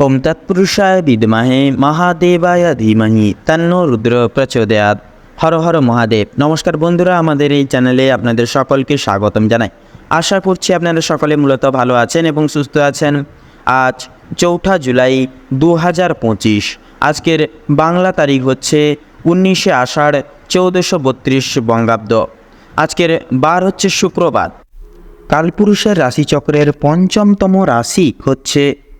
ওম তৎপুরুষায় বিদ্মহে মহাদেবায় ধীমহি তন্ন রুদ্র প্রচোদয়াত হর হর মহাদেব নমস্কার বন্ধুরা আমাদের এই চ্যানেলে আপনাদের সকলকে স্বাগতম জানাই আশা করছি আপনারা সকলে মূলত ভালো আছেন এবং সুস্থ আছেন আজ চৌঠা জুলাই দু হাজার পঁচিশ আজকের বাংলা তারিখ হচ্ছে উনিশে আষাঢ় চৌদ্দশো বত্রিশ বঙ্গাব্দ আজকের বার হচ্ছে শুক্রবার কালপুরুষের রাশিচক্রের পঞ্চমতম রাশি হচ্ছে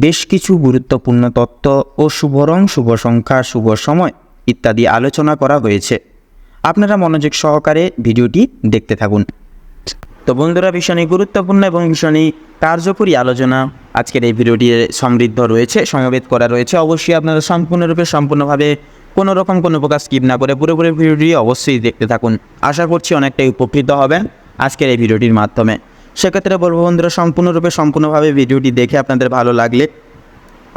বেশ কিছু গুরুত্বপূর্ণ তত্ত্ব ও শুভ রং শুভ সংখ্যা, শুভ সময় ইত্যাদি আলোচনা করা হয়েছে। আপনারা মনোযোগ সহকারে ভিডিওটি দেখতে থাকুন। তো বন্ধুরা, ভীষণই গুরুত্বপূর্ণ এবং ভীষণই কার্যকরী আলোচনা আজকের এই ভিডিওটি সমৃদ্ধ রয়েছে, সমবেত করা রয়েছে। অবশ্যই আপনারা সম্পূর্ণরূপে, সম্পূর্ণভাবে কোনো রকম কোনো প্রকার স্কিপ না করে পুরোপুরি ভিডিওটি অবশ্যই দেখতে থাকুন। আশা করছি অনেকটাই উপকৃত হবেন আজকের এই ভিডিওটির মাধ্যমে। সেক্ষেত্রে বলব বন্ধুরা, সম্পূর্ণরূপে, সম্পূর্ণভাবে ভিডিওটি দেখে আপনাদের ভালো লাগলে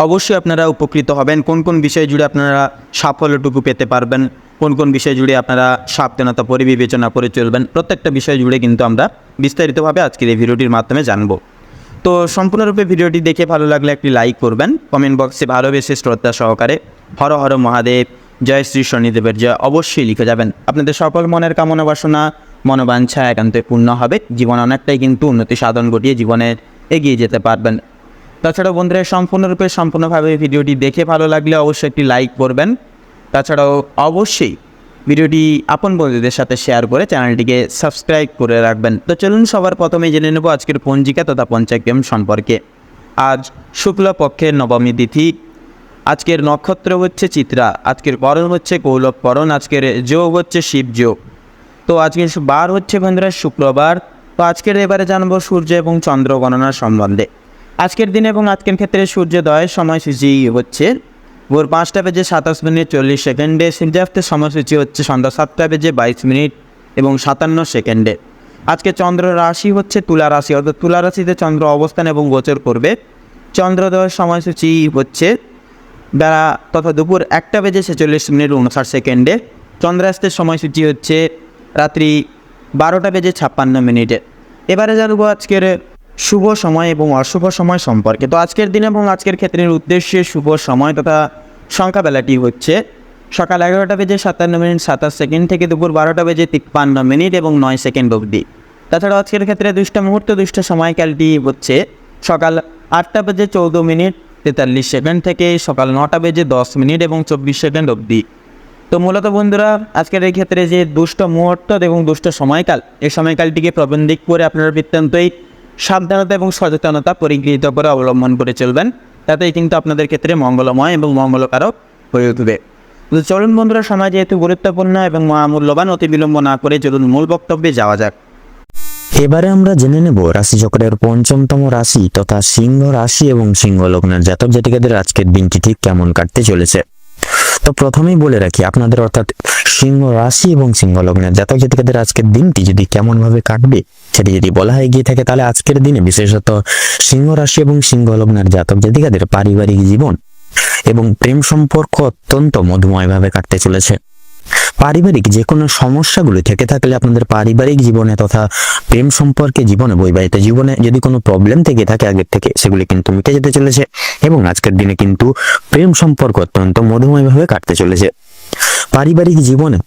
অবশ্যই আপনারা উপকৃত হবেন। কোন কোন বিষয় জুড়ে আপনারা সাফল্যটুকু পেতে পারবেন, কোন কোন বিষয় জুড়ে আপনারা সাবধানতা পরিবিবেচনা করে চলবেন, প্রত্যেকটা বিষয় জুড়ে কিন্তু আমরা বিস্তারিতভাবে আজকের এই ভিডিওটির মাধ্যমে জানব। তো সম্পূর্ণরূপে ভিডিওটি দেখে ভালো লাগলে একটি লাইক করবেন, কমেন্ট বক্সে ভালোবেসে শ্রদ্ধা সহকারে হর হর মহাদেব, জয় শ্রী শনিদেবের জয় অবশ্যই লিখে যাবেন। আপনাদের সকল মনের কামনা বাসনা মনোবাঞ্ছা একান্তই পূর্ণ হবে। জীবন অনেকটাই কিন্তু উন্নতি সাধন ঘটিয়ে জীবনে এগিয়ে যেতে পারবেন। তাছাড়াও বন্ধুরা, সম্পূর্ণরূপে, সম্পূর্ণভাবে ভিডিওটি দেখে ভালো লাগলে অবশ্যই একটি লাইক করবেন। তাছাড়াও অবশ্যই ভিডিওটি আপন বন্ধুদের সাথে শেয়ার করে চ্যানেলটিকে সাবস্ক্রাইব করে রাখবেন। তো চলুন, সবার প্রথমে জেনে নেব আজকের পঞ্জিকা তথা পঞ্চাগ্রাম সম্পর্কে। আজ শুক্লপক্ষের নবমী তিথি। আজকের নক্ষত্র হচ্ছে চিত্রা, আজকের করণ হচ্ছে কৌলভ করণ আজকের যোগ হচ্ছে শিব যোগ। তো আজকের বার হচ্ছে বন্ধুরা শুক্রবার। তো আজকের এবারে জানব সূর্য এবং চন্দ্র গণনার সম্বন্ধে। আজকের দিন এবং আজকের ক্ষেত্রে সূর্যোদয়ের সময়সূচি হচ্ছে ভোর পাঁচটা বেজে সাতাশ মিনিট চল্লিশ সেকেন্ডে, সূর্যাস্তের সময়সূচি হচ্ছে সন্ধ্যা সাতটা বেজে বাইশ মিনিট এবং সাতান্ন সেকেন্ডে। আজকে চন্দ্র রাশি হচ্ছে তুলা রাশি, অর্থাৎ তুলা রাশিতে চন্দ্র অবস্থান এবং গোচর করবে। চন্দ্রোদয়ের সময়সূচি হচ্ছে বেলা তথা দুপুর একটা বেজে ছেচল্লিশ মিনিট উনষাট সেকেন্ডে। চন্দ্রাস্তের সময়সূচি হচ্ছে রাত্রি বারোটা বেজে ছাপ্পান্ন মিনিটে। এবারে জানব আজকের শুভ সময় এবং অশুভ সময় সম্পর্কে। তো আজকের দিন এবং আজকের ক্ষেত্রের উদ্দেশ্যে শুভ সময় তথা সংখ্যাবেলাটি হচ্ছে সকাল এগারোটা বেজে সাতান্ন মিনিট, সাতাশ সেকেন্ড থেকে দুপুর বারোটা বেজে তিপ্পান্ন মিনিট এবং নয় সেকেন্ড অবধি। তাছাড়া আজকের ক্ষেত্রে দুষ্ট মুহূর্ত, দুষ্ট সময়কালটি হচ্ছে সকাল আটটা বেজে চৌদ্দ মিনিট, তেতাল্লিশ সেকেন্ড থেকে সকাল নটা বেজে দশ মিনিট এবং চব্বিশ সেকেন্ড অবধি। তো মূলত বন্ধুরা, আজকের এই ক্ষেত্রে যে দুষ্ট মুহূর্ত এবং দুষ্ট সময়কাল, এই সময়কালটিকে প্রবন্ধিক করে আপনারা বৃত্তান্তই সাবধানতা এবং সচেতনতা পরিগৃহীত করে অবলম্বন করে চলবেন। তাতেই কিন্তু আপনাদের ক্ষেত্রে মঙ্গলময় এবং মঙ্গলকারক হয়ে উঠবে। চলুন বন্ধুরা, সময় যেহেতু গুরুত্বপূর্ণ এবং মহামূল্যবান, অতি বিলম্ব না করে চলুন মূল বক্তব্যে যাওয়া যাক। এবারে আমরা জেনে নেব রাশিচক্রের পঞ্চমতম রাশি তথা সিংহ রাশি এবং সিংহ লগ্নের জাতক জাতিকাদের আজকের দিনটি ঠিক কেমন কাটতে চলেছে। তো প্রথমেই বলে রাখি, আপনাদের অর্থাৎ সিংহ রাশি এবং সিংহ লগ্নের জাতক জাতিকাদের আজকের দিনটি যদি কেমন ভাবে কাটবে, সেটি যদি বলা হয়ে গিয়ে থাকে, তাহলে আজকের দিনে বিশেষত সিংহ রাশি এবং সিংহ লগ্নের জাতক জাতিকাদের পারিবারিক জীবন এবং প্রেম সম্পর্ক অত্যন্ত মধুময়ভাবে কাটতে চলেছে। পারিবারিক যে কোনো সমস্যাগুলি থেকে থাকলে আপনাদের পারিবারিক জীবনে তথা প্রেম সম্পর্কে জীবনে বৈবাহিত জীবনে যদি কোনো প্রবলেম থেকে থাকে আগের থেকে, সেগুলি কিন্তু মিটে যেতে চলেছে এবং আজকের দিনে কিন্তু প্রেম সম্পর্ক অত্যন্ত মধুময়ভাবে কাটতে চলেছে। পারিবারিক জীবনে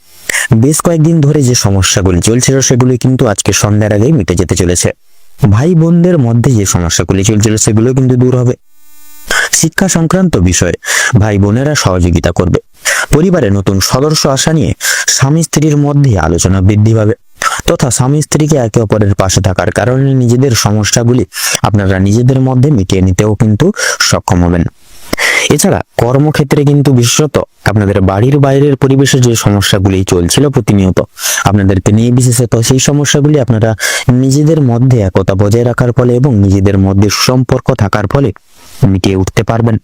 বেশ কয়েকদিন ধরে যে সমস্যাগুলি চলছিল, সেগুলি কিন্তু আজকে সন্ধ্যার আগেই মিটে যেতে চলেছে। ভাই বোনদের মধ্যে যে সমস্যাগুলি চলছিল, সেগুলো কিন্তু দূর হবে। শিক্ষা সংক্রান্ত বিষয়ে ভাই বোনেরা সহযোগিতা করবে। পরিবারে নতুন সদস্য আসা নিয়ে স্বামী স্ত্রীর মধ্যে আলোচনা বৃদ্ধি পাবে তথা স্বামী স্ত্রীকে একে অপরের পাশে থাকার কারণে নিজেদের সমস্যাগুলি আপনারা নিজেদের মধ্যে মিটিয়ে নিতেও কিন্তু সক্ষম হবেন। এছাড়া কর্মক্ষেত্রে কিন্তু বিশেষত আপনাদের বাড়ির বাইরের পরিবেশে যে সমস্যাগুলি চলছিল প্রতিনিয়ত আপনাদেরকে নিয়ে বিশেষত সেই সমস্যাগুলি আপনারা নিজেদের মধ্যে একতা বজায় রাখার ফলে এবং নিজেদের মধ্যে সুসম্পর্ক থাকার ফলে মিটিয়ে উঠতে পারবেন।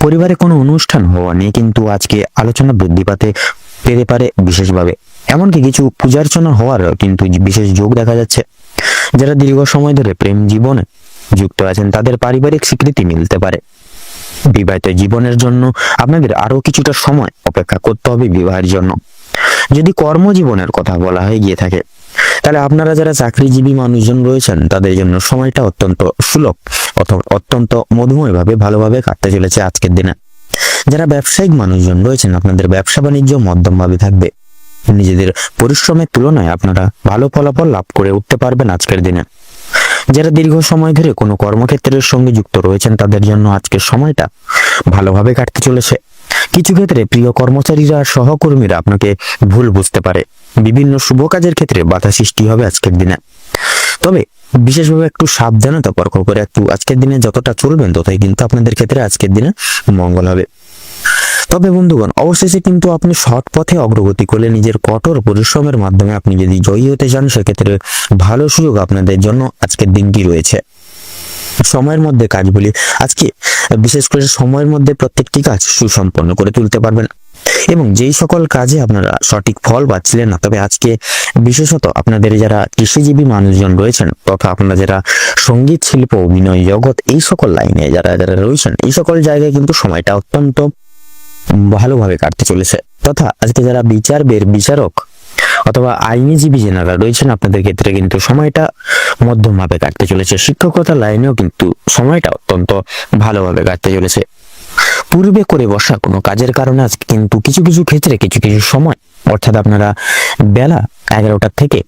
পরিবারে কোনো অনুষ্ঠান হওয়া নিয়ে কিন্তু আজকে আলোচনা বৃদ্ধি পাতে পেতে পারে বিশেষভাবে। এমনকি কিছু পূজার্চনা হওয়ার কিন্তু বিশেষ যোগ দেখা যাচ্ছে। যারা দীর্ঘ সময় ধরে প্রেম জীবনে যুক্ত আছেন, তাদের পারিবারিক স্বীকৃতি মিলতে পারে। বিবাহিত জীবনের জন্য আপনাদের আরও কিছুটা সময় অপেক্ষা করতে হবে বিবাহের জন্য। যদি কর্মজীবনের কথা বলা হয়ে গিয়ে থাকে, তাহলে আপনারা যারা চাকরিজীবী মানুষজন রয়েছেন, তাদের জন্য সময়টা অত্যন্ত সুলভ। অত্যন্ত মধুময়ভাবে ভালোভাবে কাটতে চলেছে আজকের দিনে। যারা ব্যবসায়িক মানুষজন রয়েছেন, আপনাদের ব্যবসা বাণিজ্য মধ্যমভাবে থাকবে। নিজেদের পরিশ্রমের তুলনায় আপনারা ভালো ফলাফল লাভ করে উঠতে পারবেন আজকের দিনে। যারা দীর্ঘ সময় ধরে কোনো কর্মক্ষেত্রের সঙ্গে যুক্ত রয়েছেন, তাদের জন্য আজকের সময়টা ভালোভাবে কাটতে চলেছে। কিছু ক্ষেত্রে প্রিয় কর্মচারীরা, সহকর্মীরা আপনাকে ভুল বুঝতে পারে। বিভিন্ন শুভ কাজের ক্ষেত্রে বাধা সৃষ্টি হবে আজকের দিনে। তবে বিশেষভাবে একটু সাবধানে তর্ক করে, একটু আজকের দিনে যতটা চলবেন ততই কিন্তু আপনাদের ক্ষেত্রে আজকের দিনে মঙ্গল হবে। তবে বন্ধুগণ, অবশেষে কিন্তু আপনি সৎ পথে অগ্রগতি করলে নিজের কঠোর পরিশ্রমের মাধ্যমে আপনি যদি জয়ী হতে চান, সেক্ষেত্রে ভালো সুযোগ আপনাদের জন্য আজকের দিনটি রয়েছে। সময়ের মধ্যে কাজগুলি আজকে, বিশেষ করে সময়ের মধ্যে প্রত্যেকটি কাজ সুসম্পন্ন করে তুলতে পারবেন। এবং যেই সকল কাজে আপনারা সঠিক ফল পাচ্ছিলেন না, তবে আজকে বিশেষত আপনাদের যারা কৃষিজীবী মানুষজন রয়েছেন তথা আপনারা যারা সংগীত শিল্প, অভিনয়, জগৎ, এই সকল লাইনে যারা যারা রয়েছেন, এই সকল জায়গায় কিন্তু সময়টা অত্যন্ত ভালোভাবে কাটতে চলেছে। তথা আজকে যারা বিচার বের বিচারক অথবা আইনজীবী যারা রয়েছেন, আপনাদের ক্ষেত্রে কিন্তু সময়টা মধ্যমভাবে কাটতে চলেছে। শিক্ষকতা লাইনেও কিন্তু সময়টা অত্যন্ত ভালোভাবে কাটতে চলেছে। পূর্বে করে বসা কোনো কাজের কারণে আজকে কিন্তু কিছু কিছু ক্ষেত্রে কিছু কিছু সময়, অর্থাৎ আপনারা বেলা এগারোটা থেকে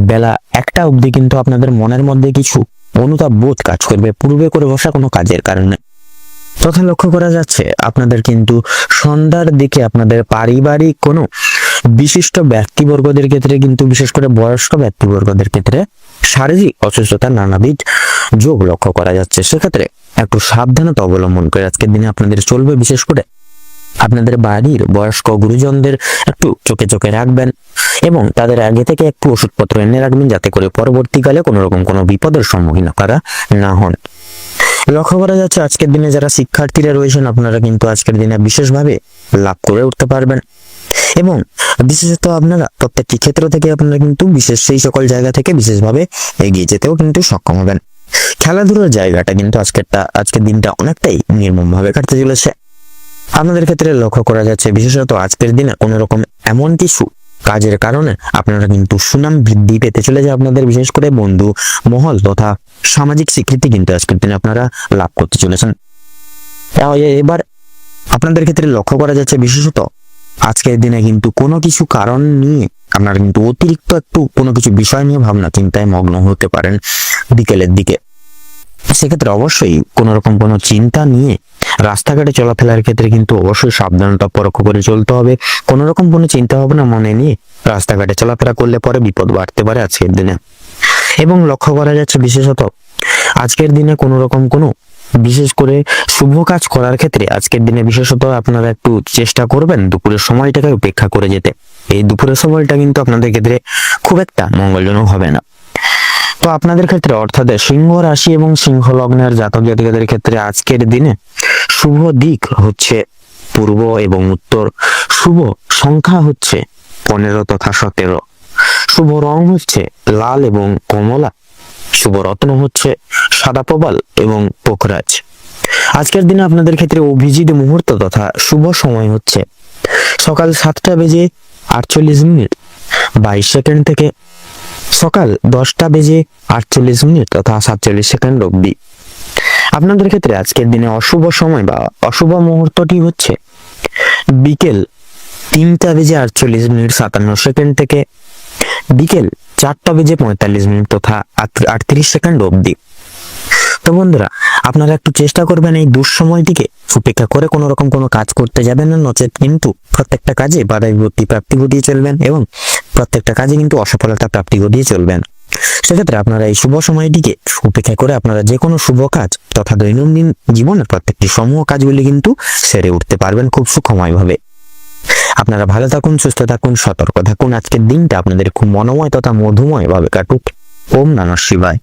বেলা একটা অবধি কিন্তু আপনাদের মনের মধ্যে কিছু অনুতাপ বোধ কাজ করবে পূর্বে করে বসা কোনো কাজের কারণে। তথা লক্ষ্য করা যাচ্ছে আপনাদের কিন্তু সন্ধ্যার দিকে আপনাদের পারিবারিক কোনো বিশিষ্ট ব্যক্তিবর্গদের ক্ষেত্রে কিন্তু বিশেষ করে বয়স্ক ব্যক্তিবর্গদের ক্ষেত্রে শারীরিক অসুস্থতা নানাবিধ যোগ লক্ষ্য করা যাচ্ছে। সেক্ষেত্রে একটু সাবধানতা অবলম্বন করে আজকের দিনে আপনাদের চলবে বিশেষ করে আপনাদের বাড়ির বয়স্ক গুরুজনদের একটু চোখে চোখে রাখবেন এবং তাদের আগে থেকে একটু ওষুধপত্র এনে রাখবেন যাতে করে পরবর্তীকালে কোনো রকম কোনো বিপদের সম্মুখীন আপনারা না হন। লক্ষ্য করা যাচ্ছে আজকের দিনে যারা শিক্ষার্থীরা রয়েছেন, আপনারা কিন্তু আজকের দিনে বিশেষভাবে লাভ করে উঠতে পারবেন। এবং বিশেষত আপনারা প্রত্যেকটি ক্ষেত্র থেকে আপনারা কিন্তু বিশেষ সেই সকল জায়গা থেকে বিশেষভাবে এগিয়ে যেতেও কিন্তু সক্ষম হবেন। খেলাধুলার জায়গাটা কিন্তু আজকেরটা, আজকের দিনটা অনেকটাই নির্মমভাবে কাটতে চলেছে। আপনাদের ক্ষেত্রে লক্ষ্য করা যাচ্ছে, বিশেষত আজকের দিনে কোনো রকম এমন কিছু কাজের কারণে আপনারা কিন্তু সুনাম বৃদ্ধি পেতে চলেছে আপনাদের, বিশেষ করে বন্ধু, মহল তথা সামাজিক স্বীকৃতি কিন্তু আজকের দিনে আপনারা লাভ করতে চলেছেন। এবার আপনাদের ক্ষেত্রে লক্ষ্য করা যাচ্ছে, বিশেষত আজকের দিনে কিন্তু কোনো কিছু কারণ নিয়ে আপনারা কিন্তু অতিরিক্ত একটু কোনো কিছু বিষয় নিয়ে ভাবনা চিন্তায় মগ্ন হতে পারেন বিকেলের দিকে। সেক্ষেত্রে অবশ্যই কোনো রকম কোনো চিন্তা নিয়ে রাস্তাঘাটে চলাফেরার ক্ষেত্রে কিন্তু অবশ্যই সাবধানতা পরোক্ষ করে চলতে হবে। কোনো রকম কোনো চিন্তা ভাবনা মনে নিয়ে রাস্তাঘাটে চলাফেরা করলে পরে বিপদ বাড়তে পারে আজকের দিনে। এবং লক্ষ্য করা যাচ্ছে বিশেষত আজকের দিনে কোনো রকম কোনো বিশেষ করে শুভ কাজ করার ক্ষেত্রে আজকের দিনে বিশেষত আপনারা একটু চেষ্টা করবেন দুপুরের সময়টাকে উপেক্ষা করে যেতে। এই দুপুরের সময়টা কিন্তু আপনাদের ক্ষেত্রে খুব একটা মঙ্গলজনক হবে না। তো আপনাদের ক্ষেত্রে অর্থাৎ সিংহ রাশি এবং সিংহ লগ্নের জাতক জাতিকাদের ক্ষেত্রে আজকের দিনে শুভ দিক হচ্ছে পূর্ব এবং উত্তর। শুভ সংখ্যা হচ্ছে পনেরো তথা সতেরো। শুভ রং হচ্ছে লাল এবং কমলা। শুভ রত্ন হচ্ছে সাদা প্রবাল এবং পোখরাজ। আজকের দিনে আপনাদের ক্ষেত্রে অভিজিৎ মুহূর্ত তথা শুভ সময় হচ্ছে সকাল সাতটা বেজে আটচল্লিশ মিনিট। বাইশ সেকেন্ড থেকে সকাল দশটা বেজে আটচল্লিশ মিনিট তথা সাতচল্লিশ সেকেন্ড অবধি। আপনাদের ক্ষেত্রে আজকের দিনে অশুভ সময় বা অশুভ মুহূর্তটি হচ্ছে বিকেল তিনটা বেজে আটচল্লিশ মিনিট সাতান্ন সেকেন্ড থেকে বিকেল চারটা বেজে পঁয়তাল্লিশ মিনিট তথা আটত্রিশ সেকেন্ড অবধি। তো বন্ধুরা, আপনারা একটু চেষ্টা করবেন এই দুঃসময়টিকে উপেক্ষা করে কোনো রকম কোনো কাজ করতে যাবেন না, নচেত কিন্তু প্রত্যেকটা কাজে বাধা বিপত্তি প্রাপ্তি ঘটিয়ে চলবেন এবং প্রত্যেকটা কাজে কিন্তু অসফলতা প্রাপ্তি ঘটিয়ে চলবেন। সেক্ষেত্রে আপনারা এই শুভ সময়টিকে উপেক্ষা করে আপনারা যে কোনো শুভ কাজ তথা দৈনন্দিন জীবনের প্রত্যেকটি সমূহ কাজগুলি কিন্তু সেরে উঠতে পারবেন খুব সুখময়ভাবে। আপনারা ভালো থাকুন, সুস্থ থাকুন, সতর্ক থাকুন। আজকের দিনটা আপনাদের খুব মনোময় তথা মধুময় ভাবে কাটুক। ওম নমঃ শিবায়।